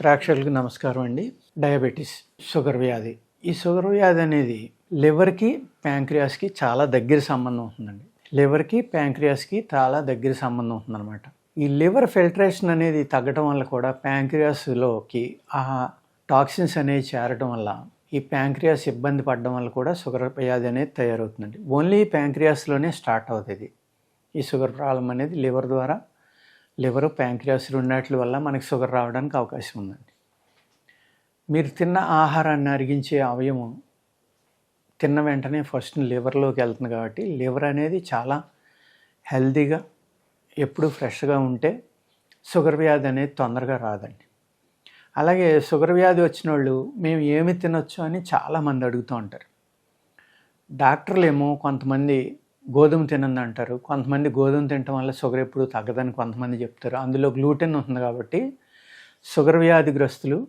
ప్రేక్షకులకు నమస్కారం అండి. డయాబెటీస్ షుగర్ వ్యాధి. ఈ షుగర్ వ్యాధి అనేది లివర్కి ప్యాంక్రియాస్కి చాలా దగ్గర సంబంధం ఉంటుందండి. లివర్కి ప్యాంక్రియాస్కి చాలా దగ్గర సంబంధం ఉంటుందన్నమాట. ఈ లివర్ ఫిల్టరేషన్ అనేది తగ్గడం వల్ల కూడా ప్యాంక్రియాస్లోకి ఆ టాక్సిన్స్ అనేవి చేరడం వల్ల ఈ ప్యాంక్రియాస్ ఇబ్బంది పడడం వల్ల కూడా షుగర్ వ్యాధి అనేది తయారవుతుందండి. ఓన్లీ ప్యాంక్రియాస్లోనే స్టార్ట్ అవుతుంది ఈ షుగర్ ప్రాబ్లం అనేది లివర్ ద్వారా లివర్ ప్యాంక్రియాస్ రెండాట్ల వల్ల మనకి షుగర్ రావడానికి అవకాశం ఉందండి. మీరు తిన్న ఆహారాన్ని అరిగించే అవయవం తిన్న వెంటనే ఫస్ట్ లివర్లోకి వెళ్తుంది కాబట్టి లివర్ అనేది చాలా హెల్దీగా ఎప్పుడు ఫ్రెష్గా ఉంటే షుగర్ వ్యాధి అనేది తొందరగా రాదండి. అలాగే షుగర్ వ్యాధి వచ్చిన వాళ్ళు మేము ఏమి తినొచ్చు అని చాలామంది అడుగుతూ ఉంటారు. డాక్టర్లు ఏమో కొంతమంది గోధుమ తినండి అంటారు. కొంతమంది గోధుమ తినటం వల్ల షుగర్ ఎప్పుడు తగ్గదని కొంతమంది చెప్తారు. అందులో గ్లూటెన్ ఉంటుంది కాబట్టి షుగర్ వ్యాధిగ్రస్తులు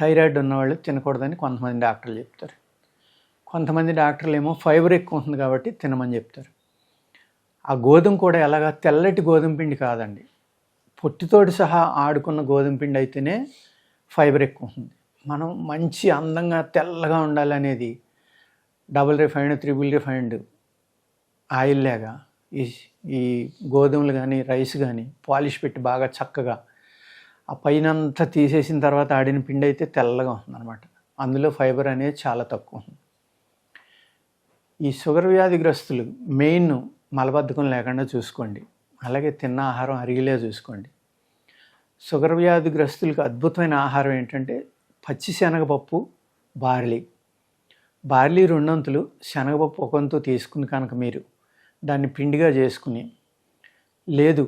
థైరాయిడ్ ఉన్నవాళ్ళు తినకూడదని కొంతమంది డాక్టర్లు చెప్తారు. కొంతమంది డాక్టర్లు ఏమో ఫైబర్ ఎక్కువ ఉంటుంది కాబట్టి తినమని చెప్తారు. ఆ గోధుమ కూడా ఎలాగా తెల్లటి గోధుమ పిండి కాదండి. పొట్టితోటి సహా ఆడుకున్న గోధుమ పిండి అయితేనే ఫైబర్ ఎక్కువ ఉంటుంది. మనం మంచి అందంగా తెల్లగా ఉండాలనేది double refined triple refined oil లాగా ఈ ఈ గోధుమలు కానీ రైస్ కానీ పాలిష్ పెట్టి బాగా చక్కగా ఆ పైన అంతా తీసేసిన తర్వాత ఆడిన పిండి అయితే తెల్లగా ఉంటుందన్నమాట. అందులో ఫైబర్ అనేది చాలా తక్కువ ఉంది ఈ షుగర్ వ్యాధిగ్రస్తులు మెయిన్ మలబద్ధకం లేకుండా చూసుకోండి. అలాగే తిన్న ఆహారం అరిగిలే చూసుకోండి. షుగర్ వ్యాధిగ్రస్తులకు అద్భుతమైన ఆహారం ఏంటంటే పచ్చి శనగపప్పు బార్లీ. బార్లీ రెండొంతులు శనగపప్పు ఒకంతు తీసుకుని కనుక మీరు. దాన్ని పిండిగా చేసుకుని లేదు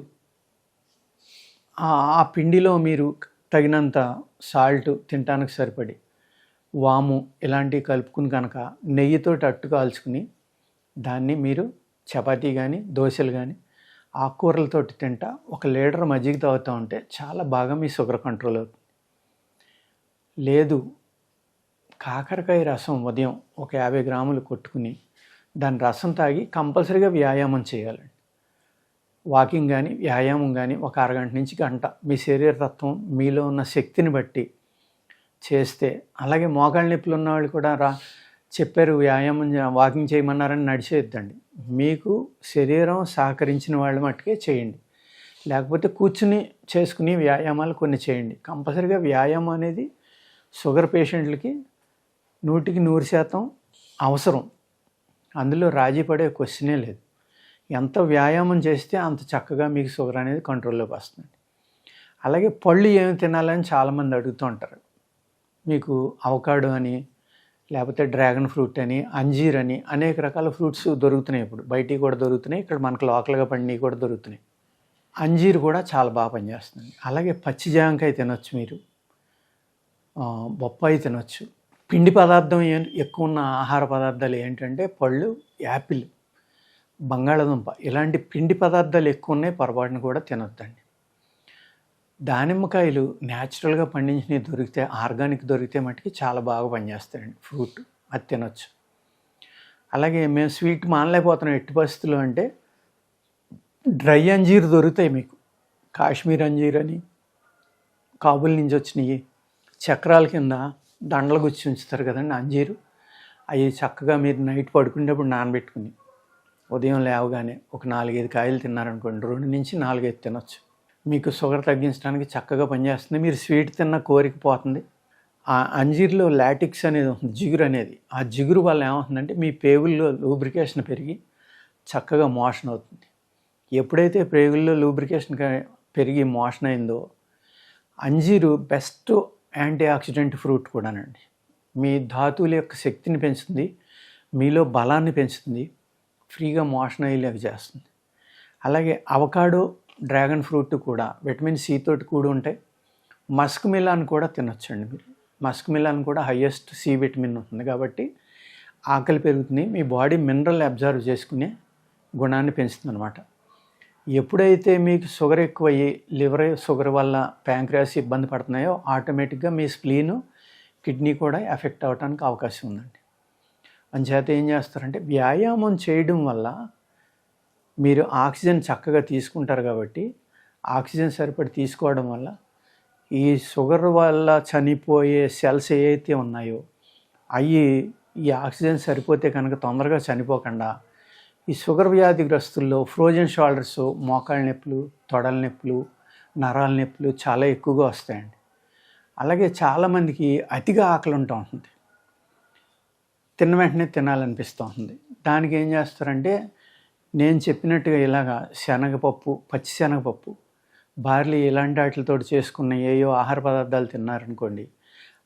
ఆ- పిండిలో మీరు తగినంత సాల్ట్ తినటానికి సరిపడి వాము ఇలాంటివి కలుపుకుని కనుక నెయ్యితోటి అట్టు కాల్చుకుని దాన్ని మీరు చపాతీ కానీ దోశలు కానీ ఆకుకూరలతోటి తింటా ఒక లీటర్ మజ్జిగ తాగుతూ ఉంటే చాలా బాగా మీ షుగర్ కంట్రోల్ అవుతుంది. లేదు కాకరకాయ రసం ఉదయం ఒక యాభై గ్రాములు కొట్టుకుని దాని రసం తాగి కంపల్సరీగా వ్యాయామం చేయాలండి. వాకింగ్ కానీ వ్యాయామం కానీ ఒక అరగంట నుంచి గంట మీ శరీర తత్వం మీలో ఉన్న శక్తిని బట్టి చేస్తే అలాగే మోకాళ్ళ నొప్పులు ఉన్న వాళ్ళు కూడా రా చెప్పారు వ్యాయామం వాకింగ్ చేయమన్నారని నడిచేద్దండి మీకు శరీరం సహకరించిన వాళ్ళు మట్టుకే చేయండి. లేకపోతే కూర్చుని చేసుకుని వ్యాయామాలు కొన్ని చేయండి. కంపల్సరీగా వ్యాయామం అనేది షుగర్ పేషెంట్లకి నూటికి నూరు శాతం అవసరం. అందులో రాజీ పడే క్వశ్చనే లేదు. ఎంత వ్యాయామం చేస్తే అంత చక్కగా మీకు షుగర్ అనేది కంట్రోల్లోకి వస్తుంది. అలాగే పళ్ళు ఏమి తినాలని చాలామంది అడుగుతూ ఉంటారు. మీకు అవకాడో అని లేకపోతే డ్రాగన్ ఫ్రూట్ అని అంజీర్ అని అనేక రకాల ఫ్రూట్స్ దొరుకుతున్నాయి ఇప్పుడు. బయటికి కూడా దొరుకుతున్నాయి ఇక్కడ మనకు లోకల్గా పండినవి కూడా దొరుకుతున్నాయి. అంజీర్ కూడా చాలా బాగా పనిచేస్తుంది. అలాగే పచ్చి జాంకాయ తినొచ్చు మీరు. బొప్పాయి తినొచ్చు. పిండి పదార్థం ఏ- ఎక్కువ ఉన్న ఆహార పదార్థాలు ఏంటంటే పళ్ళు యాపిల్ బంగాళాదుంప. ఇలాంటి పిండి పదార్థాలు ఎక్కువ ఉన్నాయి పొరపాటున కూడా తినొద్దండి. దానిమ్మకాయలు న్యాచురల్గా పండించినవి దొరికితే ఆర్గానిక్ దొరికితే మటుకి చాలా బాగా పనిచేస్తాయండి. ఫ్రూట్ అది తినొచ్చు. అలాగే మేము స్వీట్ మానలేకపోతున్నాం ఎట్టి పరిస్థితులు అంటే డ్రై అంజీర్ దొరుకుతాయి మీకు. కాశ్మీర్ అంజీర్ అని కాబుల్ నుంచి వచ్చినాయి చక్రాల కింద దండలు గుచ్చి ఉంచుతారు కదండి అంజీరు. అవి చక్కగా మీరు నైట్ పడుకునేటప్పుడు నానబెట్టుకుని ఉదయం లేవగానే ఒక నాలుగైదు కాయలు తిన్నారనుకోండి రెండు నుంచి నాలుగైదు తినొచ్చు. మీకు షుగర్ తగ్గించడానికి చక్కగా పనిచేస్తుంది మీరు స్వీట్ తిన్న కోరిక పోతుంది. ఆ అంజీర్లో లాటిక్స్ అనేది ఉంటుంది జిగురు అనేది. ఆ జిగురు వల్ల ఏమవుతుందంటే మీ పేగుల్లో లూబ్రికేషన్ పెరిగి చక్కగా మోషన్ అవుతుంది. ఎప్పుడైతే పేగుల్లో లూబ్రికేషన్ పెరిగి మోషన్ అయిందో అంజీరు బెస్ట్ యాంటీ ఆక్సిడెంట్ ఫ్రూట్ కూడానండి. మీ ధాతువుల యొక్క శక్తిని పెంచుతుంది మీలో బలాన్ని పెంచుతుంది ఫ్రీగా మోషన్ అయ్యేలాగా చేస్తుంది. అలాగే అవకాడో డ్రాగన్ ఫ్రూట్ కూడా విటమిన్ సి తోటి కూడి ఉంటాయి. మస్క్ మిలాన్ కూడా తినొచ్చండి మీరు. మస్క్ మిలాన్ కూడా హయ్యెస్ట్ సి విటమిన్ ఉంటుంది కాబట్టి ఆకలి పెరుగుతుంది. మీ బాడీ మినరల్ అబ్జర్వ్ చేసుకునే గుణాన్ని పెంచుతుంది అనమాట ఎప్పుడైతే మీకు షుగర్ ఎక్కువయ్యి లివర్ షుగర్ వల్ల ప్యాంక్రియాస్ ఇబ్బంది పడుతున్నాయో ఆటోమేటిక్గా మీ స్ప్లీన్ కిడ్నీ కూడా ఎఫెక్ట్ అవ్వడానికి అవకాశం ఉందండి. అంచేత ఏం చేస్తారంటే వ్యాయామం చేయడం వల్ల మీరు ఆక్సిజన్ చక్కగా తీసుకుంటారు కాబట్టి ఆక్సిజన్ సరిపడి తీసుకోవడం వల్ల ఈ షుగర్ వల్ల చనిపోయే సెల్స్ ఏవైతే ఉన్నాయో అవి ఈ ఆక్సిజన్ సరిపోతే కనుక తొందరగా చనిపోకుండా ఈ షుగర్ వ్యాధిగ్రస్తుల్లో ఫ్రోజన్ షోల్డర్స్ మోకాళ్ళ నొప్పులు తొడల నొప్పులు నరాల నొప్పులు చాలా ఎక్కువగా వస్తాయండి. అలాగే చాలామందికి అతిగా ఆకలి ఉంటూ ఉంటుంది. తిన్న వెంటనే తినాలనిపిస్తూ ఉంటుంది. దానికి ఏం చేస్తారంటే నేను చెప్పినట్టుగా ఇలాగా శనగపప్పు పచ్చి శనగపప్పు బార్లీ ఇలాంటి వాటితో చేసుకున్న ఏయో ఆహార పదార్థాలు తిన్నారనుకోండి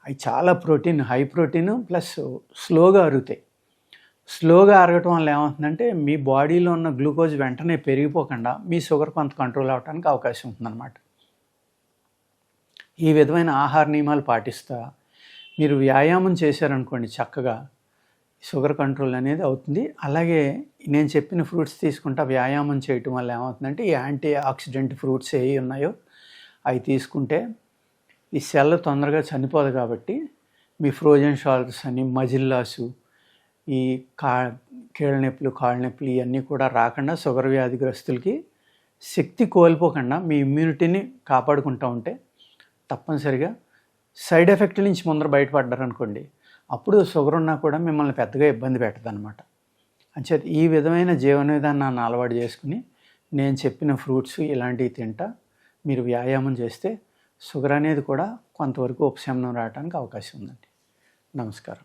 అవి చాలా ప్రోటీన్ హై ప్రోటీన్ ప్లస్ స్లోగా అరుగుతాయి. స్లోగా అరగటం వల్ల ఏమవుతుందంటే మీ బాడీలో ఉన్న గ్లూకోజ్ వెంటనే పెరిగిపోకుండా మీ షుగర్ కొంత కంట్రోల్ అవడానికి అవకాశం ఉంటుందన్నమాట. ఈ విధమైన ఆహార నియమాలు పాటిస్తా. మీరు వ్యాయామం చేశారనుకోండి చక్కగా షుగర్ కంట్రోల్ అనేది అవుతుంది. అలాగే నేను చెప్పిన ఫ్రూట్స్ తీసుకుంటా వ్యాయామం చేయటం వల్ల ఏమవుతుందంటే ఈ యాంటీ ఆక్సిడెంట్ ఫ్రూట్స్ ఏవి ఉన్నాయో అవి తీసుకుంటే ఈ సెల్ తొందరగా చనిపోదు కాబట్టి మీ ఫ్రోజన్ షాల్స్ అని మజిల్లాసు ఈ కా కీళ్ళ నొప్పులు కాళ్ళ నొప్పులు ఇవన్నీ కూడా రాకుండా షుగర్ వ్యాధిగ్రస్తులకి శక్తి కోల్పోకుండా మీ ఇమ్యూనిటీని కాపాడుకుంటూ ఉంటే తప్పనిసరిగా సైడ్ ఎఫెక్ట్ నుంచి ముందర బయటపడ్డారనుకోండి అప్పుడు షుగర్ ఉన్నా కూడా మిమ్మల్ని పెద్దగా ఇబ్బంది పెట్టదు అనమాట అంచేత ఈ విధమైన జీవన విధానాన్ని అలవాటు చేసుకుని నేను చెప్పిన ఫ్రూట్స్ ఇలాంటివి తింటా మీరు వ్యాయామం చేస్తే షుగర్ అనేది కూడా కొంతవరకు ఉపశమనం రావడానికి అవకాశం ఉందండి. నమస్కారం.